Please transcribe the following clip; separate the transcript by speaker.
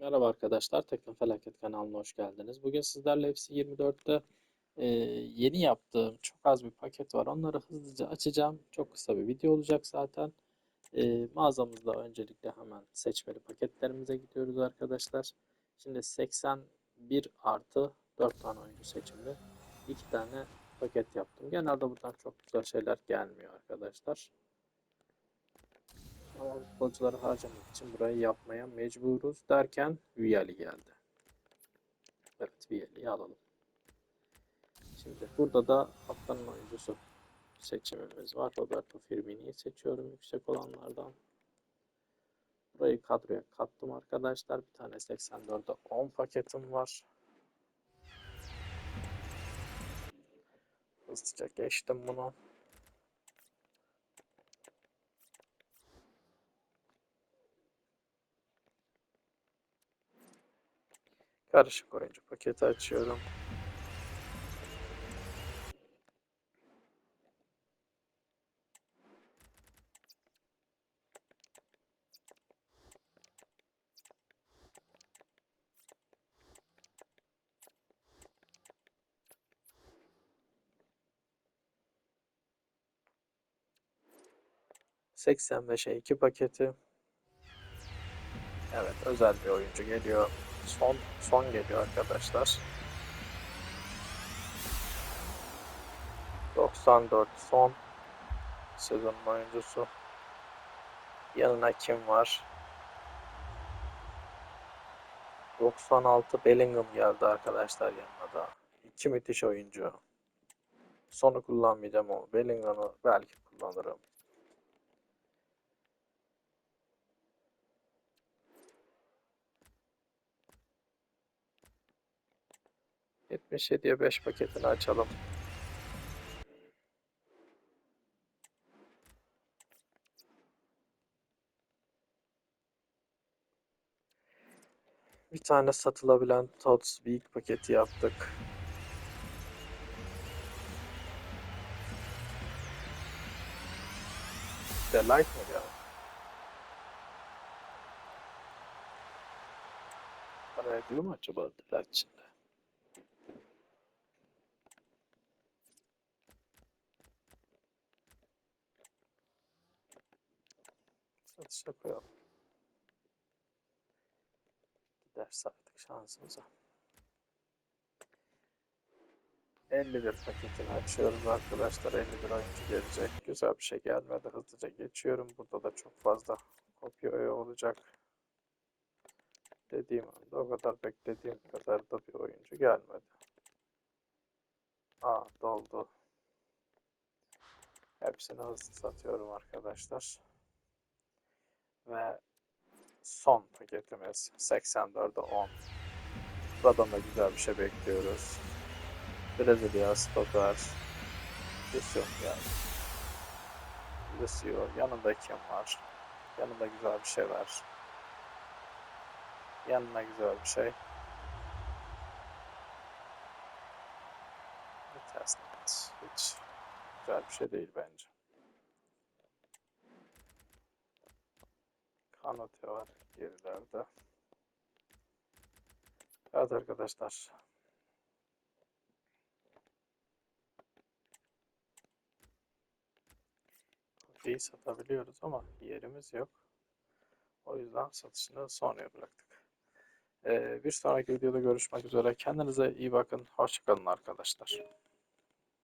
Speaker 1: Merhaba arkadaşlar, Tekno Felaket kanalına hoş geldiniz. Bugün sizlerle FC24'te e, yeni yaptığım çok az bir paket var. Onları hızlıca açacağım. Çok kısa bir video olacak zaten. E, mağazamızda öncelikle hemen seçmeli paketlerimize gidiyoruz arkadaşlar. Şimdi 81 artı 4 tane oyuncu seçimli 2 tane paket yaptım. Genelde buradan çok güzel şeyler gelmiyor arkadaşlar. Ama futbolcuları harcamak için burayı yapmaya mecburuz derken Viali geldi. Evet Viali'yi alalım. Şimdi burada da haftanın oyuncusu seçimimiz var. Roberto Firmino'yu seçiyorum yüksek olanlardan. Burayı kadroya kattım arkadaşlar. Bir tane 84'e 10 paketim var. Hızlıca geçtim bunu. Karışık oyuncu paketi açıyorum. Seksen beşe iki paketi. Evet özel bir oyuncu geliyor. Son son geliyor arkadaşlar. 94 son sezonun oyuncusu. Yanına kim var? 96 Bellingham geldi arkadaşlar yanına da. İki müthiş oyuncu. Sonu kullanmayacağım ama Bellingham'ı belki kullanırım. Yetmiş yediye beş paketini açalım. Bir tane satılabilen Tots Week paketi yaptık. De like mı ya? Para ediyor mu acaba Delight içinde? Satışa koyalım. Giderse artık şansımıza. 51 paketini açıyoruz arkadaşlar. 51 oyuncu gelecek. Güzel bir şey gelmedi. Hızlıca geçiyorum. Burada da çok fazla kopya olacak. Dediğim anda o kadar beklediğim kadar da bir oyuncu gelmedi. Aa doldu. Hepsini hızlı satıyorum arkadaşlar. Ve son paketimiz 84'e 10. Buradan da güzel bir şey bekliyoruz. Brezilya, stoper, Lucio yani. Lucio, yanında kim var? Yanında güzel bir şey var. Yanına güzel bir şey. Test hiç güzel bir şey değil bence. Kanatı var gerilerde. Evet arkadaşlar. Kopyayı satabiliyoruz ama yerimiz yok. O yüzden satışını sonraya bıraktık. Ee, bir sonraki videoda görüşmek üzere. Kendinize iyi bakın. Hoşçakalın arkadaşlar.